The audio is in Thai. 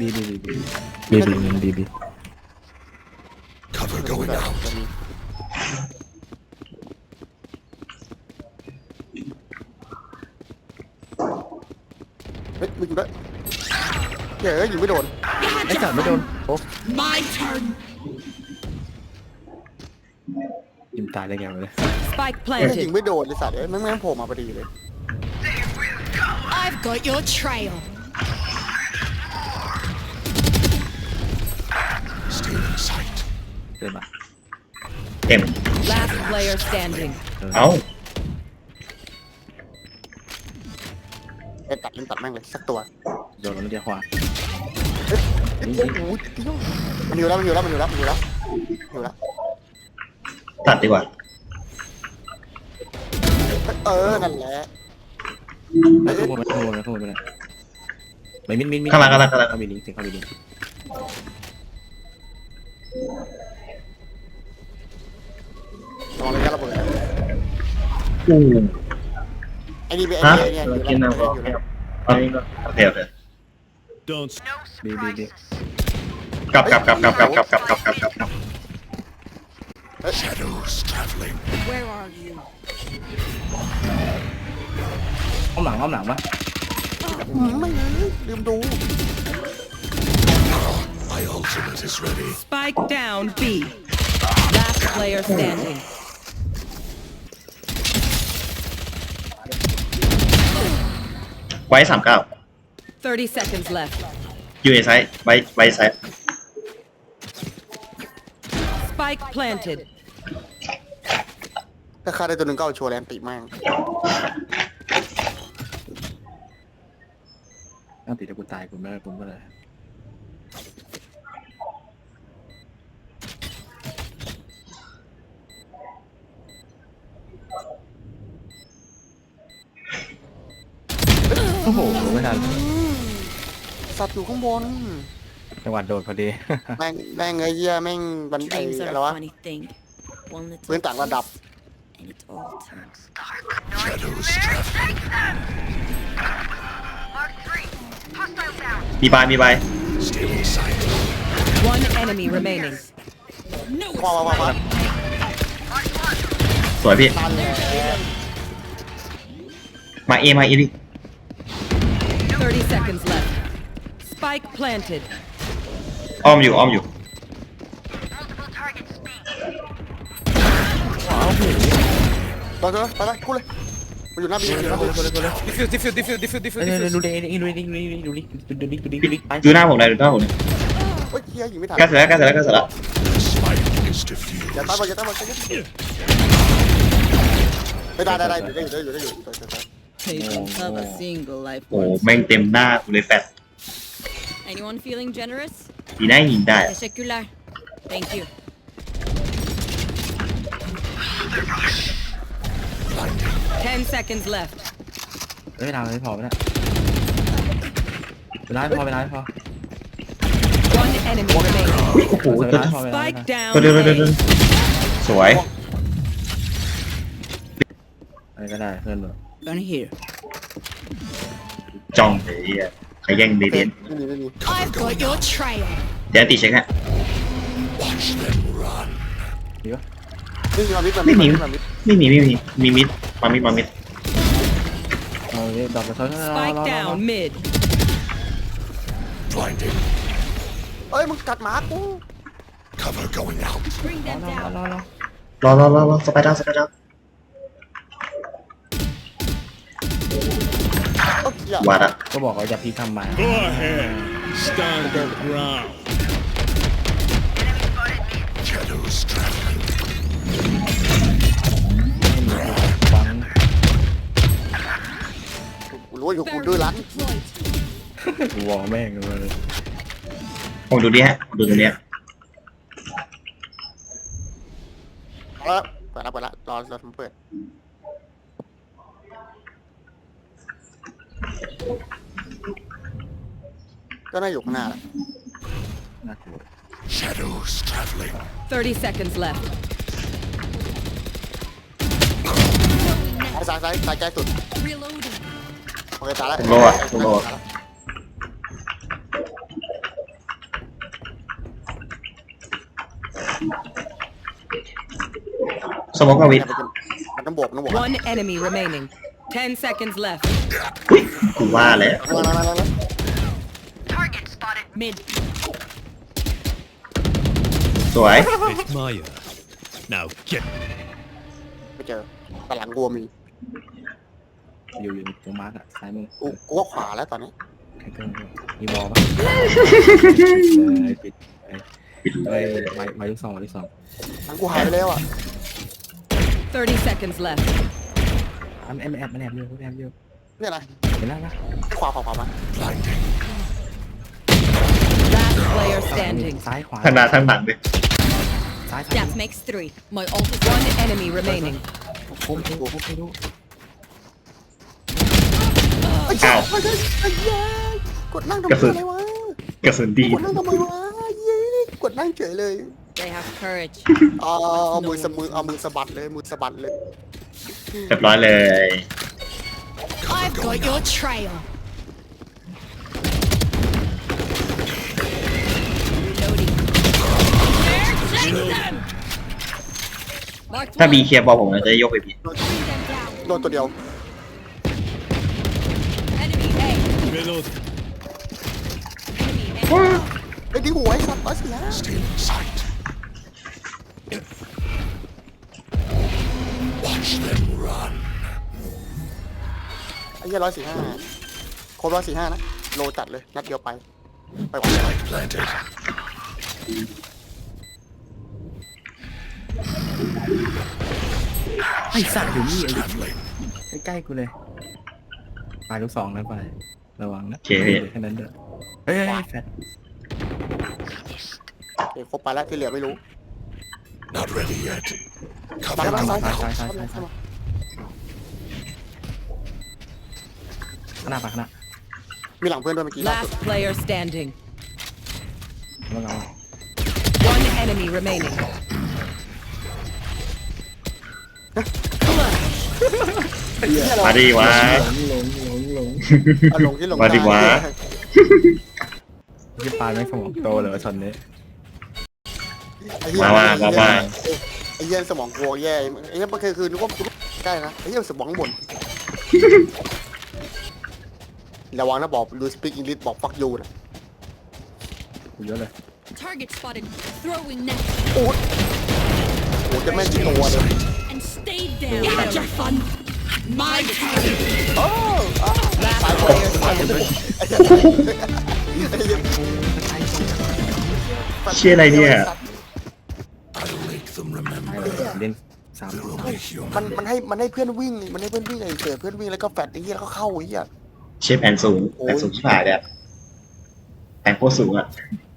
บีบีบีบีบีบีเบบี Cover going out. เฮ้ยมึงอยู่ด้วยเฮ้ยยิงไม่โดนไอ้สัตว์ไม่โดนโอ้ My turn. ยิมตายได้ไงวะเลย Spike plant ยิงไม่โดนเลยสัตว์เอ้ยแม่งแม่งโผล่มาพอดีเลย I've got your trail. เดินมาเต็ม Last player standing. เอ้าเล่นตัดเล่นตัดแม่งเลยสักตัวโดนแล้วเดียวขวาเฮ้ยโอ้โหมันอยู่แล้วมันอยู่แล้วมันอยู่แล้วมันอยู่แล้วอยู่แล้วตัดดีกว่าเออนั่นแหละไอ้ขโมยไปขโมยไปขโมยไปเลยไม่มินมินมินข้างหลังข้างหลังข้างหลังเขามีลิงก์สิเขามีลิงก์ ระวังเลยกันระเบิดอู้ไอ้นี่เป็นฮะไอ้นี่ไอ้นี่กินอยู่น้ำแล้วก็อยู่แล้วโอเคโอเค Don't บีบีบีกลับกลับกลับกลับกลับกลับกลับกลับกลับกลับกลับ shadows traveling. Where are you? อ้อมหลังอ้อมหลังปะอืมไม่เลยลืมดู My ultimate is ready. Spike down B. Last player standing. ไว้สามเก้า30 seconds left. ยูเอไซด์ไว้ไว้ไซด์ Spike planted. ถ้าฆ่าได้ตัวหนึ่งก็เอาโชว์แลนติแม่งน่าติดแต่กูตายกูไม่ได้กูไม่ได้ อ้โหไม่ทันสัตว์อยู่ข้างบนจังหวัดโดนพอดี แม่งแม่งไอ้เหี้ยแม่งบันไอ้ Dreams อะ are ไร a วะ funny thing. One little พื้นต่างระดับ and it all turns. Shadows traveling. มีบายมีบาย Still in sight. One enemy remaining. No ว้าวว้าวว้าวว้าวสวยพี่ ตันเลยมาเอมาเอดิ 30 seconds left. Spike planted. อ้อมอยู่อ้อมอยู่ต่อเถอะไปไปพูดเลยไปอยู่หน้าบีอยู่หน้าบี Defuse defuse defuse defuse defuse ดูดิดูดิดูดิดูดิดูดิดูดิดูดิดูดิไปดูหน้าผมหน่อยดูหน้าผมหน่อยเฮ้ยเฮียยิงไม่ทันใกล้เสร็จแล้วใกล้เสร็จแล้วใกล้เสร็จแล้ว Spike is diffused. อย่าตายบอลอย่าตายบอ pay themselves a single life โอ้ form. แม่งเต็มหน้ากูเลยแฟด Anyone feeling generous? ดีได้ยินได้ Secular Thank you. Ten seconds left. เฮ้ยเวลาไม่พอไปะเนี่เวลาไม่พอเวาไม่พอ One enemy พอโอ้โหเวเดี๋าไพอเวลาไม่พ Spike อดดี๋เดี๋ดี๋ดสวย อะไรก็ได้เพื่อนแบบ Gun here. จ้องเลยอะใครแย่งเดเป็เดนนไม่มีไม่มี I've got your trail. เดี๋ยวตีเช็คฮะ Watch them run. ดีปะนี่มามิดมาไม่มิดมี มามิดไม่มีไม่มีมีมิดมามิดมามิดเอาดิดอกกระสุน Spike down mid. Blinding. เอ้ยมึงกัดหมากู Cover going out. Bring them รอ down. รอรอรอรอรอรอสไปดาวสไปดาว วาดอะก็บอกว่าอย่าพีทำมา Go ahead. Stand your ground. Shadows traveling. ฟังกูรู้ว่าอยู่กูดื้อรั้นวอแม่งเลยผมดูดิฮะผมดูตรงเนี้ยเอาละเปิดละเปิดละรอรอผมเปิด ก็น่าอยู่ข้างหน้าแหละ น่ากลัว Shadows traveling. 30 seconds left. ซ้ายซ้ายซ้ายใกล้สุด Reloading. โอเคตายแล้วผมโล่อะผมโล่อะ สมองกับวิทย์มันต้องบวกมันต้องบวก One enemy remaining. 10 seconds left. อุ้ยกูว่าแล้วมามามามา Mid. สวย It's Maya. Now get ไม่เจอแต่หลังกัวมีอยู่อยู่ตรงมาร์กอะซ้ายมือกูกูว่าขวาแล้วตอนนี้ใครเกินมีบอลปะเออไอ้ปิดไอ้ไอ้ไม้ไม้ลูกสองไม้ลูกสองหลังกูหายไปแล้วอะ30 seconds left. อันแอบแอบมันแอบอยู่แอบอยู่ เนี่ยนะเห็นแล้วนะขวาขวาขวามา Blinding. Last player standing. ซ้ายขวาทางหน้าทางหลังดิ ซ้ายซ้าย That makes three. My ult is One enemy remaining. ผมไม่รู้ผมไม่รู้อ้าวไอ้เหี้ยไอ้เหี้ยกดนั่งทำกระสุไมนอะไรวะกระสุนดี กดนั่งทำไมวะเย้กดนั่งเฉยเลย They have courage. เอาเอามือสะมือเอามือสะบัดเลยมือสะบัดเลย เรียบร้อยเลย I've got your trail. Reloading. Marked ถ้า one. บีเคลียร์บอลผมจะยกไปบี โดนตัวเดียว Enemy A. reload. Enemy A. ไอ้ยดีหัวไอ้สัตว์ร้อยสี่ห้า Still in sight. ไอ้เหี้ยร้อยสี่ห้าครบร้อยสี่ห้านะ โลจัดเลย นัดเดียวไป ไปหวัง Spike planted. ไอ้สัตว์อยู่นี่ Traveling. ไอ้ใกล้ๆกูเลยปลายลูกสองนะไป ระวังนะโอเคพี่ แค่นั้นเด้อเฮ้ยเฮ้ยเฮ้ยแฟดเอ้ยครบไปแล้วที่เหลือไม่รู้ Not ready yet. มา Cover แล้วมา going ซ้าย out. ซ้ายซ้ายซ้ายซ้าย ข้างหน้าไปข้างหน้ามีหลังเพื่อนด้วยเมื่อกี้ล่าสุด Last player standing. แล้วเรา One enemy remaining. เหี้ยเรามาดีวะเอาลงที่ลงมาดิวะ ที่ปลายไม่สมองโตเลยวะช็อตนี้ไอ้เหี้ยมาว่ามาว่า ไอ้เหี้ยสมองกลัวแย่ไอ้เหี้ยมันคือคือนึกว่ากูใกล้นะไอ้เหี้ยสมองข้างบน ระวังนะบอกดูสปีกอังกฤษบอก fuck you นะกูเยอะเลย Target spotted. Throwing net. โอ้โหจะแม่งกี่ตัวเลย And stay down. You had your fun. My turn. โอ้อ้าว Last ตายหมด player ตายหมด standing. ไอ้เหี้ยไอ้เหี้ยเชี่ยอะไรเนี่ย I'll make them ไอ้ remember. เลยเล่นสาม They're สาม only human. มันมันให้มันให้เพื่อนวิ่ง มันให้เพื่อนวิ่งไอ้เกิดเพื่อนวิ่งแล้วก็แฟดไอ้เหี้ยแล้วก็เข้าไอ้เหี้ย เชฟแผนสูงแผนสูงที่ผ่านเนี่ยแผนโคตรสูงอะไ